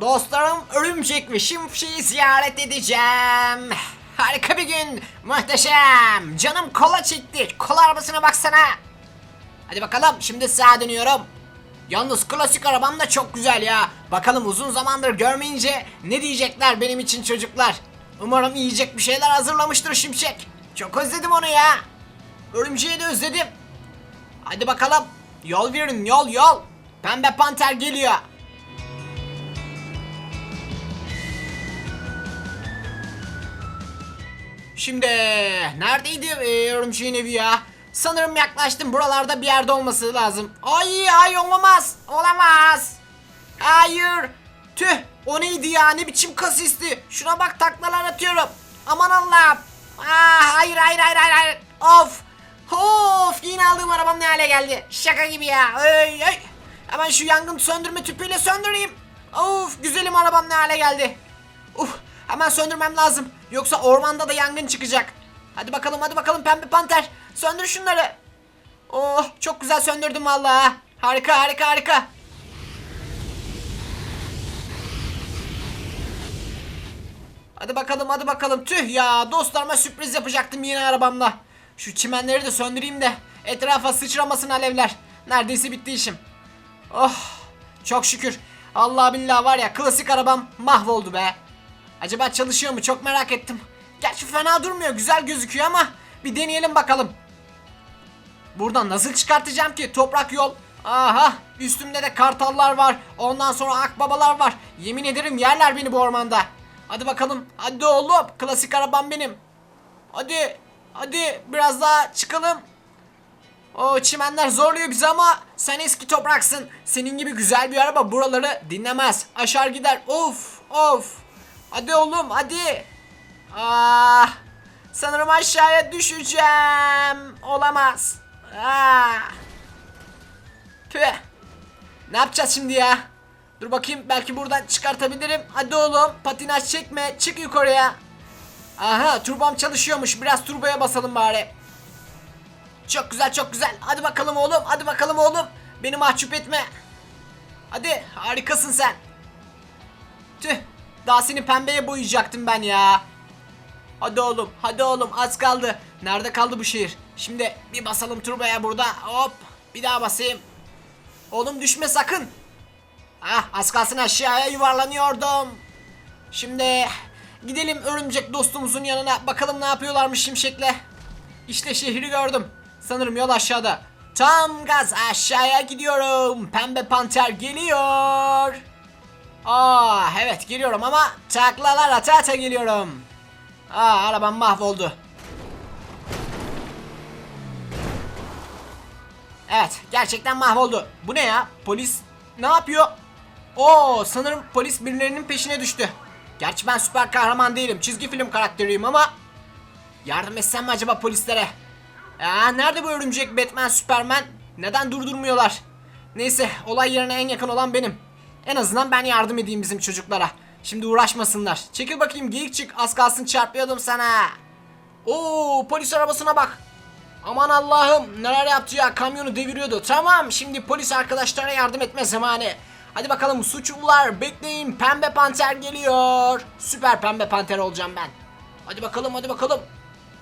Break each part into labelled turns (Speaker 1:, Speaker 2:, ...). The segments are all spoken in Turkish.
Speaker 1: Dostlarım örümcek ve şimşeği ziyaret edeceğim. Harika bir gün. Muhteşem. Canım kola çekti. Kola arabasına baksana. Hadi bakalım şimdi sağa dönüyorum. Yalnız klasik arabam da çok güzel ya. Bakalım uzun zamandır görmeyince ne diyecekler benim için çocuklar. Umarım yiyecek bir şeyler hazırlamıştır Şimşek. Çok özledim onu ya. Örümceği de özledim. Hadi bakalım. Yol verin yol yol. Pembe panter geliyor. Şimdi neredeydi e, örümceğin evi ya? Sanırım yaklaştım. Buralarda bir yerde olması lazım. Ay ay olamaz. Olamaz. Hayır. Tüh. O neydi ya? Ne biçim kasisti? Şuna bak taklalar atıyorum. Aman Allah'ım. Aa, hayır hayır hayır hayır. hayır. Of. Of. Yine aldığım arabam ne hale geldi? Şaka gibi ya. Ay, ay. Hemen şu yangın söndürme tüpüyle söndüreyim. Of güzelim arabam ne hale geldi. Uf hemen söndürmem lazım. Yoksa ormanda da yangın çıkacak. Hadi bakalım hadi bakalım pembe panter. Söndür şunları. Oh çok güzel söndürdüm vallahi. Harika harika harika. Hadi bakalım hadi bakalım. Tüh ya dostlarıma sürpriz yapacaktım yine arabamla. Şu çimenleri de söndüreyim de etrafa sıçramasın alevler. Neredeyse bitti işim. Oh çok şükür. Allah billah var ya klasik arabam mahvoldu be. Acaba çalışıyor mu çok merak ettim. Gerçi fena durmuyor güzel gözüküyor ama bir deneyelim bakalım. Buradan nasıl çıkartacağım ki toprak yol. Aha üstümde de kartallar var. Ondan sonra akbabalar var. Yemin ederim yerler beni bu ormanda. Hadi bakalım. Hadi oğlum klasik arabam benim. Hadi hadi biraz daha çıkalım. O çimenler zorluyor bizi ama sen eski topraksın. Senin gibi güzel bir araba buraları dinlemez. Aşar gider. Of of. Hadi oğlum hadi. Ah. Sanırım aşağıya düşeceğim. Olamaz. Ah. Tüh. Ne yapacağız şimdi ya? Dur bakayım belki buradan çıkartabilirim. Hadi oğlum patinaj çekme. Çık yukarıya. Aha turbam çalışıyormuş. Biraz turboya basalım bari. Çok güzel çok güzel. Hadi bakalım oğlum. Hadi bakalım oğlum. Beni mahcup etme. Hadi harikasın sen. Tüh. Daha seni pembeye boyayacaktım ben ya. Hadi oğlum. Hadi oğlum az kaldı. Nerede kaldı bu şehir? Şimdi bir basalım turboya burada. Hop. Bir daha basayım. Oğlum düşme sakın. Ah az kalsın aşağıya yuvarlanıyordum. Şimdi gidelim örümcek dostumuzun yanına bakalım ne yapıyorlarmış şimşekle. İşte şehri gördüm. Sanırım yol aşağıda. Tam gaz aşağıya gidiyorum. Pembe panter geliyor. Aa evet geliyorum ama taklalar ata ata geliyorum. Aa arabam mahvoldu. Evet gerçekten mahvoldu. Bu ne ya? Polis ne yapıyor? Oo sanırım polis birilerinin peşine düştü. Gerçi ben süper kahraman değilim. Çizgi film karakteriyim ama yardım etsem mi acaba polislere? Aa, nerede bu örümcek Batman Superman? Neden durdurmuyorlar? Neyse olay yerine en yakın olan benim. En azından ben yardım edeyim bizim çocuklara. Şimdi uğraşmasınlar. Çekil bakayım geyik çık az kalsın çarpıyordum sana. Oo polis arabasına bak. Aman Allah'ım neler yaptı ya kamyonu deviriyordu. Tamam şimdi polis arkadaşlara yardım etme zamanı. Hadi bakalım suçlular bekleyin pembe panter geliyor. Süper pembe panter olacağım ben. Hadi bakalım hadi bakalım.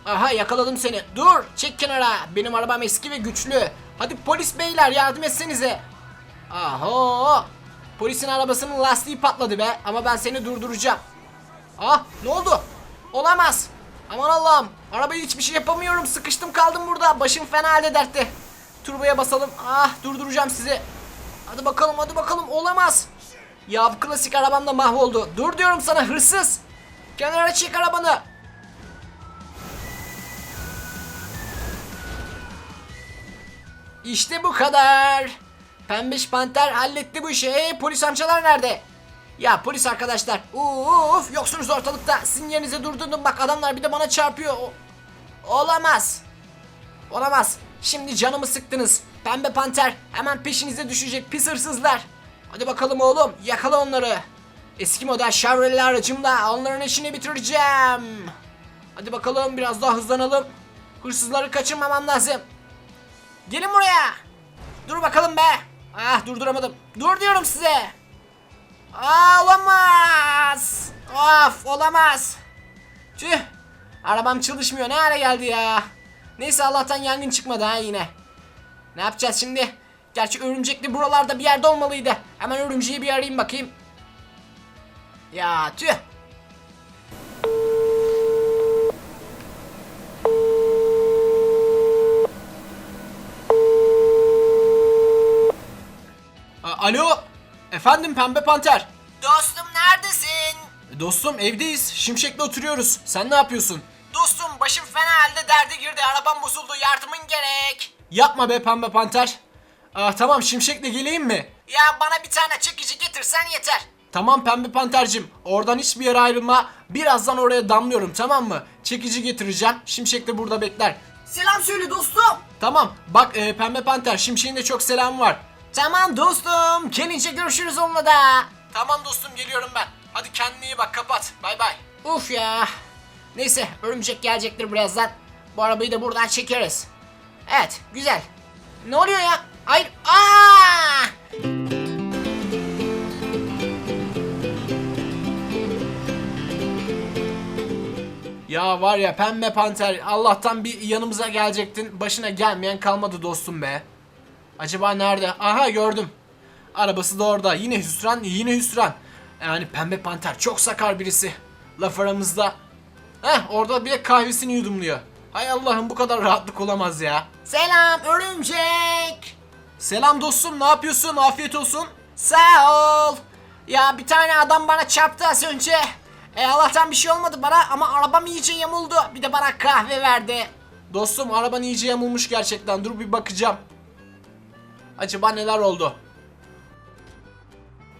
Speaker 1: Aha yakaladım seni. Dur çek kenara. Benim arabam eski ve güçlü. Hadi polis beyler yardım etsenize. Aho. Polisin arabasının lastiği patladı be. Ama ben seni durduracağım. Ah ne oldu? Olamaz. Aman Allah'ım. Arabaya hiçbir şey yapamıyorum. Sıkıştım kaldım burada. Başım fena halde dertte. Turboya basalım. Ah durduracağım sizi. Hadi bakalım hadi bakalım. Olamaz. Ya bu klasik arabam da mahvoldu. Dur diyorum sana hırsız. Kenara çek arabanı. İşte bu kadar. Pembiş panter halletti bu işi. Polis amcalar nerede? Ya polis arkadaşlar. Uf yoksunuz ortalıkta. Sizin yerinize durdurdum. Bak adamlar bir de bana çarpıyor. Olamaz. Olamaz. Şimdi canımı sıktınız. Pembe panter hemen peşinize düşecek pis hırsızlar. Hadi bakalım oğlum yakala onları. Eski model Chevrolet aracımla onların işini bitireceğim. Hadi bakalım biraz daha hızlanalım. Hırsızları kaçırmamam lazım. Gelin buraya. Dur bakalım be. Ah durduramadım. Dur diyorum size. Aa, olamaz. Of olamaz. Tüh. Arabam çalışmıyor. Ne hale geldi ya. Neyse Allah'tan yangın çıkmadı ha yine. Ne yapacağız şimdi? Gerçi örümcekli buralarda bir yerde olmalıydı. Hemen örümceği bir arayayım bakayım. Ya tüh. Alo. Efendim Pembe Panter. Dostum neredesin? Dostum evdeyiz. Şimşek'le oturuyoruz. Sen ne yapıyorsun? Dostum başım fena halde derde girdi. Arabam bozuldu. Yardımın gerek. Yapma be Pembe Panter. Ah, tamam Şimşek'le geleyim mi? Ya bana bir tane çekici getirsen yeter. Tamam Pembe Panter'cim. Oradan hiçbir yere ayrılma. Birazdan oraya damlıyorum tamam mı? Çekici getireceğim. Şimşek de burada bekler. Selam söyle dostum. Tamam. Bak e, Pembe Panter Şimşek'in de çok selam var. Tamam dostum. Gelince görüşürüz onunla da. Tamam dostum geliyorum ben. Hadi kendine iyi bak kapat. Bay bay. Uf ya. Neyse örümcek gelecektir birazdan. Bu arabayı da buradan çekeriz. Evet güzel. Ne oluyor ya? Hayır. Aa! Ya var ya pembe panter Allah'tan bir yanımıza gelecektin. Başına gelmeyen kalmadı dostum be. Acaba nerede? Aha gördüm. Arabası da orada. Yine hüsran, yine hüsran. Yani pembe panter çok sakar birisi. Laf aramızda. Heh orada bir kahvesini yudumluyor. Hay Allah'ım bu kadar rahatlık olamaz ya. Selam örümcek. Selam dostum ne yapıyorsun? Afiyet olsun. Sağ ol. Ya bir tane adam bana çarptı az önce. E Allah'tan bir şey olmadı bana ama arabam iyice yamuldu. Bir de bana kahve verdi. Dostum araban iyice yamulmuş gerçekten. Dur bir bakacağım. Acaba neler oldu?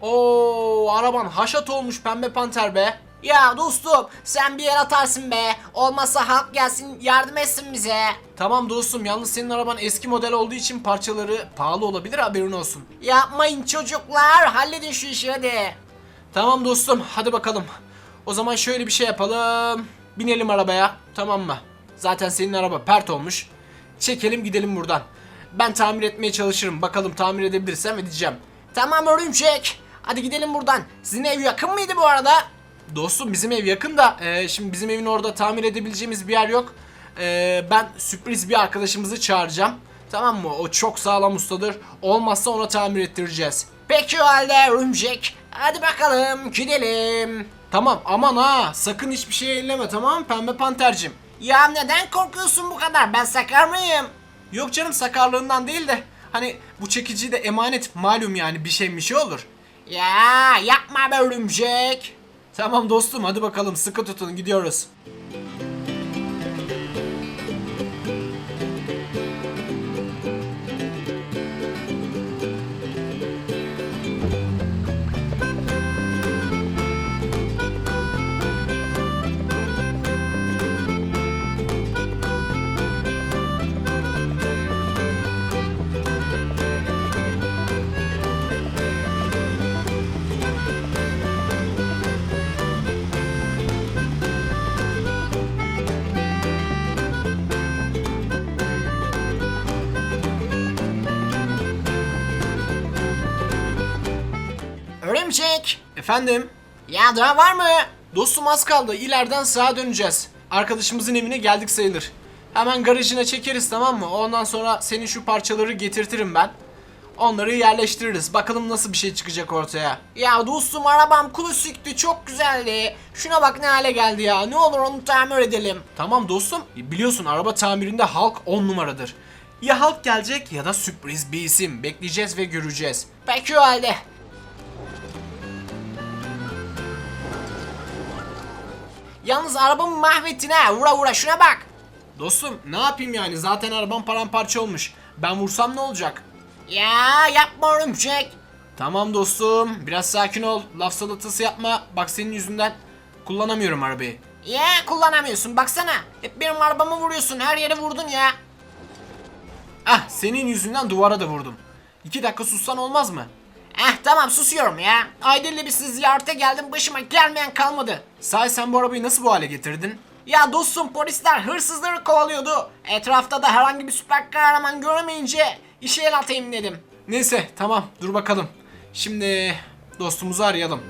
Speaker 1: Oo, araban haşat olmuş pembe panter be. Ya dostum sen bir yer atarsın be. Olmazsa halk gelsin yardım etsin bize. Tamam dostum yalnız senin araban eski model olduğu için parçaları pahalı olabilir haberin olsun. Yapmayın çocuklar halledin şu işi hadi. Tamam dostum hadi bakalım. O zaman şöyle bir şey yapalım. Binelim arabaya tamam mı? Zaten senin araba pert olmuş. Çekelim gidelim buradan. Ben tamir etmeye çalışırım. Bakalım tamir edebilirsem edeceğim. Tamam örümcek. Hadi gidelim buradan. Sizin ev yakın mıydı bu arada? Dostum bizim ev yakın da e, şimdi bizim evin orada tamir edebileceğimiz bir yer yok. E, ben sürpriz bir arkadaşımızı çağıracağım. Tamam mı? O çok sağlam ustadır. Olmazsa ona tamir ettireceğiz. Peki o halde örümcek. Hadi bakalım gidelim. Tamam aman ha sakın hiçbir şey elleme tamam mı pembe pantercim? Ya neden korkuyorsun bu kadar? Ben sakar mıyım? Yok canım sakarlığından değil de hani bu çekici de emanet malum yani bir şey bir şey olur. Ya yapma be örümcek. Tamam dostum hadi bakalım sıkı tutun gidiyoruz. Örümcek. Efendim? Ya daha var mı? Dostum az kaldı. İleriden sağa döneceğiz. Arkadaşımızın evine geldik sayılır. Hemen garajına çekeriz tamam mı? Ondan sonra senin şu parçaları getirtirim ben. Onları yerleştiririz. Bakalım nasıl bir şey çıkacak ortaya. Ya dostum arabam klasikti. Çok güzeldi. Şuna bak ne hale geldi ya. Ne olur onu tamir edelim. Tamam dostum. Biliyorsun araba tamirinde halk 10 numaradır. Ya halk gelecek ya da sürpriz bir isim. Bekleyeceğiz ve göreceğiz. Peki o halde. Yalnız arabamı mahvettin ha. Vura vura şuna bak. Dostum ne yapayım yani zaten arabam paramparça olmuş. Ben vursam ne olacak? Ya yapma örümcek. Tamam dostum biraz sakin ol. Laf salatası yapma. Bak senin yüzünden kullanamıyorum arabayı. Ya kullanamıyorsun baksana. Hep benim arabamı vuruyorsun her yere vurdun ya. Ah senin yüzünden duvara da vurdum. İki dakika sussan olmaz mı? Eh tamam susuyorum ya. Aydın'la bir siz ziyarete geldim başıma gelmeyen kalmadı. Sahi sen bu arabayı nasıl bu hale getirdin? Ya dostum polisler hırsızları kovalıyordu. Etrafta da herhangi bir süper kahraman göremeyince işe el atayım dedim. Neyse tamam dur bakalım. Şimdi Dostumuzu arayalım.